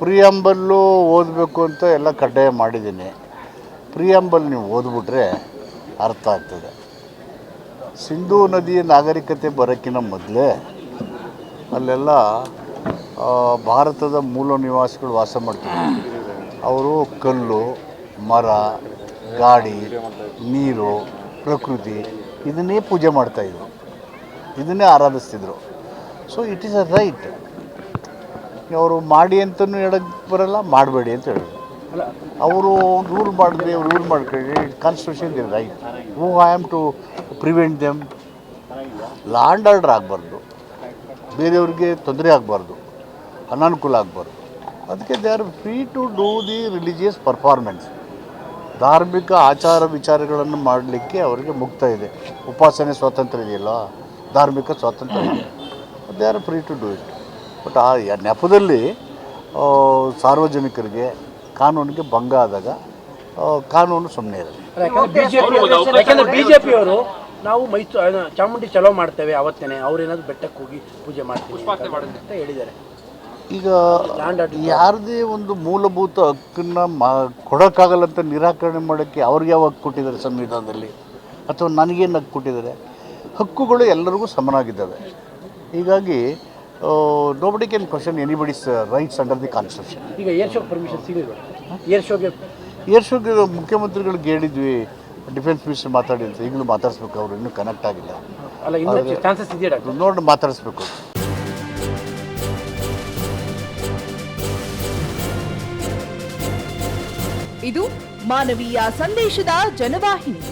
ಪ್ರಿಯಂಬಲ್ಲು ಓದಬೇಕು ಅಂತ ಎಲ್ಲ ಕಡ್ಡಾಯ ಮಾಡಿದ್ದೀನಿ. ಪ್ರಿಯಂಬಲ್ ನೀವು ಓದ್ಬಿಟ್ರೆ ಅರ್ಥ ಆಗ್ತದೆ. ಸಿಂಧೂ ನದಿಯ ನಾಗರಿಕತೆ ಬರೋಕ್ಕಿಂತ ಮೊದಲೇ ಅಲ್ಲೆಲ್ಲ ಭಾರತದ ಮೂಲ ನಿವಾಸಿಗಳು ವಾಸ ಮಾಡ್ತಿದ್ರು. ಅವರು ಕಲ್ಲು, ಮರ, ಗಾಡಿ, ನೀರು, ಪ್ರಕೃತಿ ಇದನ್ನೇ ಪೂಜೆ ಮಾಡ್ತಾಯಿದ್ರು ಇದನ್ನೇ ಆರಾಧಿಸ್ತಿದ್ರು. So it is a right ಅವರು ಮಾಡಿ ಅಂತಲೂ ಹೇಳಕ್ಕೆ ಬರಲ್ಲ ಮಾಡಬೇಡಿ ಅಂತ ಹೇಳಿದ್ರು. ಅವರು ರೂಲ್ ಮಾಡಿದ್ರೆ ರೂಲ್ ಮಾಡ್ಕೊಳ್ಳಿ ಕಾನ್ಸ್ಟಿಟ್ಯೂಷನ್ ಇದೆ right who I am to prevent them law and order ಆಗಬಾರ್ದು. ಬೇರೆಯವ್ರಿಗೆ ತೊಂದರೆ ಆಗಬಾರ್ದು. ಅನಾನುಕೂಲ ಆಗಬಾರ್ದು. ಅದಕ್ಕೆ they are free to do the religious performance ಧಾರ್ಮಿಕ ಆಚಾರ ವಿಚಾರಗಳನ್ನು ಮಾಡಲಿಕ್ಕೆ ಅವರಿಗೆ ಮುಕ್ತ ಇದೆ. ಉಪಾಸನೆ ಸ್ವಾತಂತ್ರ್ಯ ಇದೆಯಲ್ಲ ಧಾರ್ಮಿಕ ಸ್ವಾತಂತ್ರ್ಯ ಇದೆ. They are free to do it but ಆ ಯ- ನೆಪದಲ್ಲಿ ಆ, ಸಾರ್ವಜನಿಕರಿಗೆ ಕಾನೂನಿಗೆ ಭಂಗ ಆದಾಗ ಆ, ಕಾನೂನು ಸುಮ್ಮನೆ ಇರಲಿ. ಯಾಕಂದ್ರೆ ಜೆ ಬಿಜೆಪಿ ಅವರು ನಾವು ಮೈಸೂರು ಚಾಮುಂಡಿ ಚಲೋ ಮಾಡ್ತೇವೆ ಅವತ್ತೇನೆ ಅವ್ರೇನಾದ್ರು ಬೆಟ್ಟಕ್ಕೆ ಹೋಗಿ ಪೂಜೆ ಮಾಡ್ತೀವಿ ಅಂತ ಹೇಳಿದ್ದಾರೆ. ಈಗ. ಯಾರದೇ ಒಂದು ಮೂಲಭೂತ ಹಕ್ಕನ್ನ ಮಾ ಕೊಡೋಕ್ಕಾಗಲ್ಲ ಅಂತ ನಿರಾಕರಣೆ ಮಾಡೋಕ್ಕೆ ಅವ್ರಿಗೆ ಯಾವ ಹಕ್ಕು ಕೊಟ್ಟಿದ್ದಾರೆ ಸಂವಿಧಾನದಲ್ಲಿ? ಅಥವಾ ನನಗೇನು ಹಕ್ಕು ಕೊಟ್ಟಿದ್ದಾರೆ? ಹಕ್ಕುಗಳು ಎಲ್ಲರಿಗೂ ಸಮನಾಗಿದ್ದಾವೆ. ಹೀಗಾಗಿ nobody can question anybody's rights under the constitution ಈಗ ಏರ್ ಶೋ ಪರ್ಮಿಷನ್ ಸಿಗಲಿಲ್ಲ ಏರ್ ಶೋಗೆ ಏರ್ ಶೋಗೆ ಮುಖ್ಯಮಂತ್ರಿಗಳಿಗೆ ಹೇಳಿದ್ವಿ ಡಿಫೆನ್ಸ್ ಮಿನಿಸ್ಟರ್ ಮಾತಾಡಿ ಅಂತ ಈಗಲೂ ಮಾತಾಡಿಸ್ಬೇಕು ಅವರು. ಇನ್ನೂ ಕನೆಕ್ಟ್ ಆಗಿಲ್ಲ. ಅಲ್ಲ ಇನ್ನೂ ಚಾನ್ಸಸ್ ಇದೆಯಾ ನೋಡಿ ಮಾತಾಡಿಸ್ಬೇಕು. ಇದು ಮಾನವೀಯ ಸಂದೇಶದ ಜನವಾಹಿನಿ.